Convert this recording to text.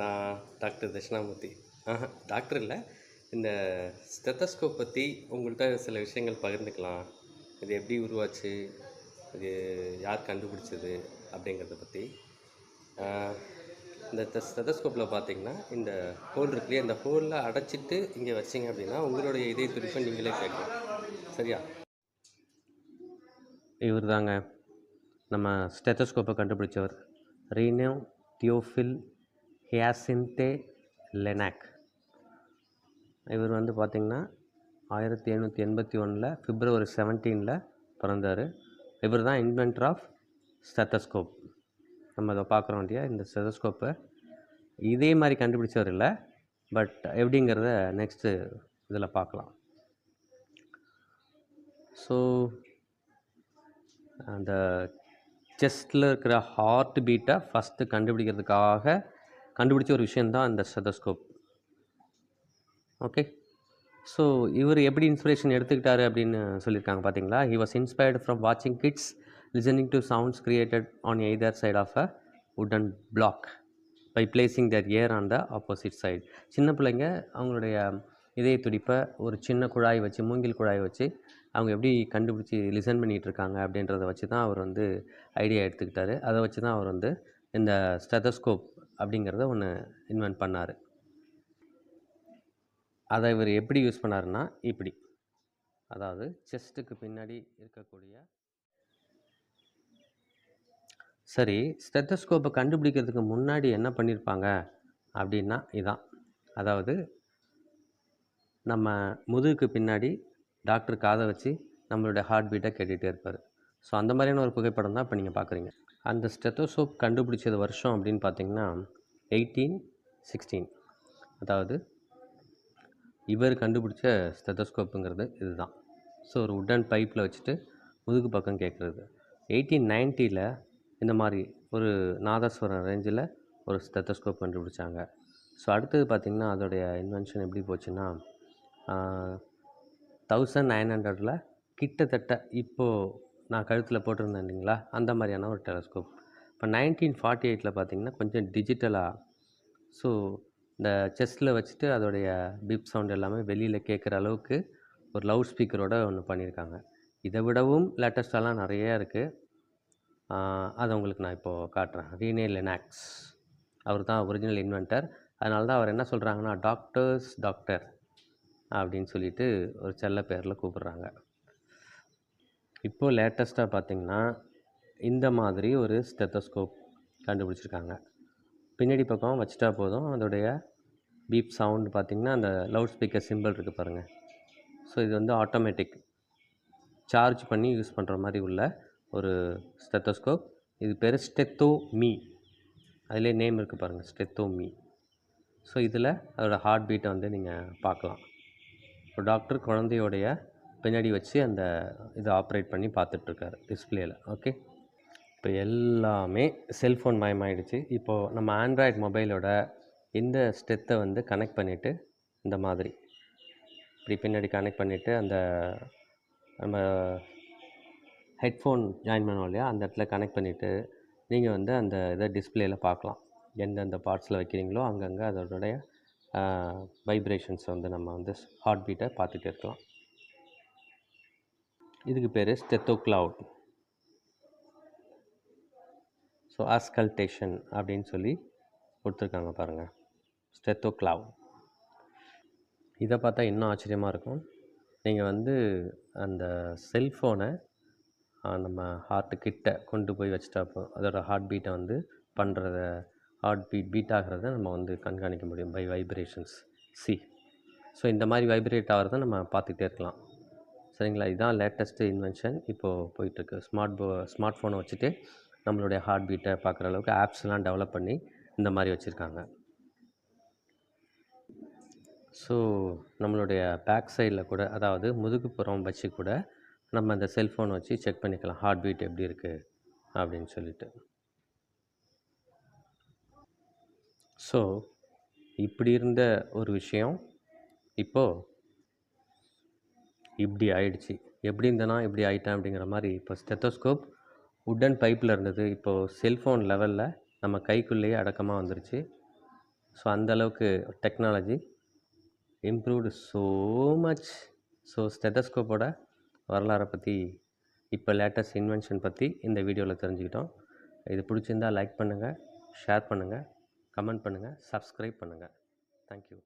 நான் டாக்டர் தட்சிணாமூர்த்தி. ஆஹா டாக்டர் இல்லை. இந்த ஸ்டெத்தஸ்கோப் பற்றி உங்கள்கிட்ட சில விஷயங்கள் பகிர்ந்துக்கலாம். இது எப்படி உருவாச்சு? இது யார் கண்டுபிடிச்சது? அப்படிங்கிறத பற்றி இந்த ஸ்டெத்தஸ்கோப்பில் பார்த்தீங்கன்னா இந்த ஹோல் இருக்குல்லையே இந்த ஹோலில் அடைச்சிட்டு இங்கே வச்சிங்க அப்படின்னா உங்களுடைய இதய துடிப்பை நீங்களே கேட்கலாம். சரியா? இவர் தாங்க நம்ம ஸ்டெத்தஸ்கோப்பை கண்டுபிடிச்சவர். ரீனோ தியோஃபில் ஹியாசின்தே லெனாக். இவர் வந்து பார்த்திங்கன்னா ஆயிரத்தி எழுநூற்றி எண்பத்தி ஒன்றில் பிப்ரவரி செவன்டீனில் பிறந்தார். இவர் தான் இன்வென்டர் ஆஃப் ஸ்டெத்தஸ்கோப் நம்ம அதை பார்க்குறோம் இல்லையா? இந்த ஸ்டெத்தஸ்கோப்பை இதே மாதிரி கண்டுபிடிச்சவர் இல்லை. பட் எப்படிங்கிறத நெக்ஸ்ட்டு இதில் பார்க்கலாம் ஸோ அந்த செஸ்ட்டில் இருக்கிற ஹார்ட் பீட்டை ஃபஸ்ட்டு கண்டுபிடிக்கிறதுக்காக கண்டுபிடிச்ச ஒரு விஷயந்தான் இந்த ஸ்டெதஸ்கோப் ஓகே ஸோ இவர் எப்படி இன்ஸ்பிரேஷன் எடுத்துக்கிட்டாரு அப்படின்னு சொல்லியிருக்காங்க பார்த்தீங்களா ஹி வாஸ் இன்ஸ்பயர்டு ஃப்ரம் வாட்சிங் kids listening to sounds created on either side of a wooden block by placing their ear on the opposite side சின்ன பிள்ளைங்க அவங்களுடைய இதய துடிப்பை ஒரு சின்ன குழாய் வச்சு மூங்கில் குழாய் வச்சு அவங்க எப்படி கண்டுபிடிச்சி லிசன் பண்ணிகிட்டு இருக்காங்க அப்படின்றத வச்சு தான் அவர் வந்து ஐடியா எடுத்துக்கிட்டாரு. அதை வச்சு தான் அவர் வந்து இந்த ஸ்டெதஸ்கோப் அப்படிங்கிறத ஒன்று இன்வென்ட் பண்ணார். அதை இவர் எப்படி யூஸ் பண்ணாருன்னா இப்படி. அதாவது செஸ்ட்டுக்கு பின்னாடி இருக்கக்கூடிய சரி ஸ்டெத்தஸ்கோப்பை கண்டுபிடிக்கிறதுக்கு முன்னாடி என்ன பண்ணியிருப்பாங்க அப்படின்னா இதான். அதாவது நம்ம முதுகுக்கு பின்னாடி டாக்டர் காதை வச்சு நம்மளுடைய ஹார்ட் பீட்டை கேட்டுகிட்டே இருப்பார். ஸோ அந்த மாதிரியான ஒரு புகைப்படம் தான் இப்போ நீங்கள் பார்க்குறீங்க அந்த ஸ்டெத்தோசோப் கண்டுபிடிச்சது வருஷம் அப்படின்னு பார்த்தீங்கன்னா எயிட்டீன் சிக்ஸ்டீன் அதாவது இவர் கண்டுபிடிச்ச ஸ்டெத்தோஸ்கோப்புங்கிறது இதுதான். ஸோ ஒரு உட்டன் பைப்பில் வச்சுட்டு முதுகு பக்கம் கேட்குறது எயிட்டீன் நைன்ட்டியில் இந்த மாதிரி ஒரு நாதஸ்வரம் ரேஞ்சில் ஒரு ஸ்டெத்தோஸ்கோப் கண்டுபிடிச்சாங்க. ஸோ அடுத்தது பார்த்திங்கன்னா அதோடைய இன்வென்ஷன் எப்படி போச்சுன்னா தௌசண்ட் நைன் ஹண்ட்ரடில் கிட்டத்தட்ட இப்போது நான் கழுத்தில் போட்டிருந்தேன் இல்லைங்களா? அந்த மாதிரியான ஒரு டெலஸ்கோப். இப்போ நைன்டீன் ஃபார்ட்டி எயிட்டில் பார்த்தீங்கன்னா கொஞ்சம் டிஜிட்டலாக ஸோ இந்த செஸ்ட்டில் வச்சுட்டு அதோடைய பிப் சவுண்ட் எல்லாமே வெளியில் கேட்குற அளவுக்கு ஒரு லவுட் ஸ்பீக்கரோட ஒன்று பண்ணியிருக்காங்க. இதை விடவும் லேட்டஸ்டெல்லாம் நிறையா இருக்குது அதை உங்களுக்கு நான் இப்போது காட்டுறேன். ரீனே லெனாக்ஸ். அவர் தான் ஒரிஜினல் இன்வென்டர் அதனால தான் அவர் என்ன சொல்கிறாங்கன்னா டாக்டர்ஸ் டாக்டர் அப்படின்னு சொல்லிட்டு ஒரு செல்ல பேரில் கூப்பிட்றாங்க. இப்போது லேட்டஸ்ட்டாக பார்த்தீங்கன்னா இந்த மாதிரி ஒரு ஸ்டெத்தோஸ்கோப் கண்டுபிடிச்சிருக்காங்க. பின்னாடி பக்கம் வச்சுட்டா போதும். அதோடைய பீப் சவுண்ட் பார்த்திங்கன்னா அந்த லவுட் ஸ்பீக்கர் சிம்பிள் இருக்குது பாருங்கள் ஸோ இது வந்து ஆட்டோமேட்டிக் சார்ஜ் பண்ணி யூஸ் பண்ணுற மாதிரி உள்ள ஒரு ஸ்டெத்தோஸ்கோப் இது பேர் ஸ்டெத்தோ மீ அதிலே நேம் இருக்குது பாருங்கள் ஸ்டெத்தோ மீ ஸோ இதில் அதோடய ஹார்ட் பீட்டை வந்து நீங்கள் பார்க்கலாம். இப்போ டாக்டர் குழந்தையோடைய பின்னாடி வச்சு அந்த இதை ஆப்ரேட் பண்ணி பார்த்துட்ருக்காரு டிஸ்பிளேயில் ஓகே இப்போ எல்லாமே செல்ஃபோன் மயமாயிடுச்சு. இப்போது நம்ம ஆண்ட்ராய்டு மொபைலோட இந்த ஸ்டெத்தை வந்து கனெக்ட் பண்ணிவிட்டு இந்த மாதிரி. இப்படி பின்னாடி கனெக்ட் பண்ணிவிட்டு அந்த நம்ம ஹெட்ஃபோன் ஜாயின் பண்ணுவோம் இல்லையா? அந்த இடத்துல கனெக்ட் பண்ணிவிட்டு நீங்கள் வந்து அந்த இதை டிஸ்பிளேயில் பார்க்கலாம். எந்தெந்த பார்ட்ஸில் வைக்கிறீங்களோ அங்கங்கே அதோடைய வைப்ரேஷன்ஸ் வந்து நம்ம வந்து ஹார்ட் பீட்டை பார்த்துட்டு இருக்கலாம். இதுக்கு பேர் ஸ்டெத்தோ கிளவுட் ஸோ ஆஸ்கல்டேஷன் அப்படின்னு சொல்லி கொடுத்துருக்காங்க பாருங்கள் ஸ்டெத்தோ கிளவுட் இதை பார்த்தா இன்னும் ஆச்சரியமாக இருக்கும். நீங்கள் வந்து அந்த செல்ஃபோனை நம்ம ஹார்ட்டுக்கிட்ட கொண்டு போய் வச்சுட்டா போ ஹார்ட் பீட்டை வந்து பண்ணுறத ஹார்ட் பீட் பீட் ஆகிறத நம்ம வந்து கண்காணிக்க முடியும் பை வைப்ரேஷன்ஸ் சி ஸோ இந்த மாதிரி வைப்ரேட் ஆகிறத நம்ம பார்த்துக்கிட்டே இருக்கலாம். சரிங்களா? இதுதான் லேட்டஸ்ட்டு இன்வென்ஷன் இப்போது போயிட்டுருக்கு. ஸ்மார்ட் போ ஸ்மார்ட் ஃபோனை வச்சுட்டு நம்மளுடைய ஹார்ட் பீட்டை பார்க்குற அளவுக்கு ஆப்ஸ்லாம் டெவலப் பண்ணி இந்த மாதிரி வச்சுருக்காங்க. ஸோ நம்மளுடைய பேக் சைடில் கூட அதாவது முதுகுப்புறம் வச்சு கூட நம்ம அந்த செல்ஃபோன் வச்சு செக் பண்ணிக்கலாம். ஹார்ட் பீட் எப்படி இருக்குது அப்படின்னு சொல்லிட்டு. ஸோ இப்படி இருந்த ஒரு விஷயம் இப்போது இப்படி ஆயிடுச்சு. எப்படி இருந்தேனா இப்படி ஆயிட்டேன் அப்படிங்கிற மாதிரி இப்போ ஸ்டெத்தோஸ்கோப் உட்டன் பைப்பில் இருந்தது. இப்போது செல்ஃபோன் லெவலில் நம்ம கைக்குள்ளேயே அடக்கமாக வந்துருச்சு. ஸோ அந்தளவுக்கு technology improved so much so ஸ்டெத்தஸ்கோப்போட வரலாறை பற்றி இப்போ லேட்டஸ்ட் இன்வென்ஷன் பற்றி இந்த வீடியோவில் தெரிஞ்சுக்கிட்டோம். இது பிடிச்சிருந்தால் லைக் பண்ணுங்கள் ஷேர் பண்ணுங்கள் கமெண்ட் பண்ணுங்கள் சப்ஸ்கிரைப் பண்ணுங்கள் தேங்க்யூ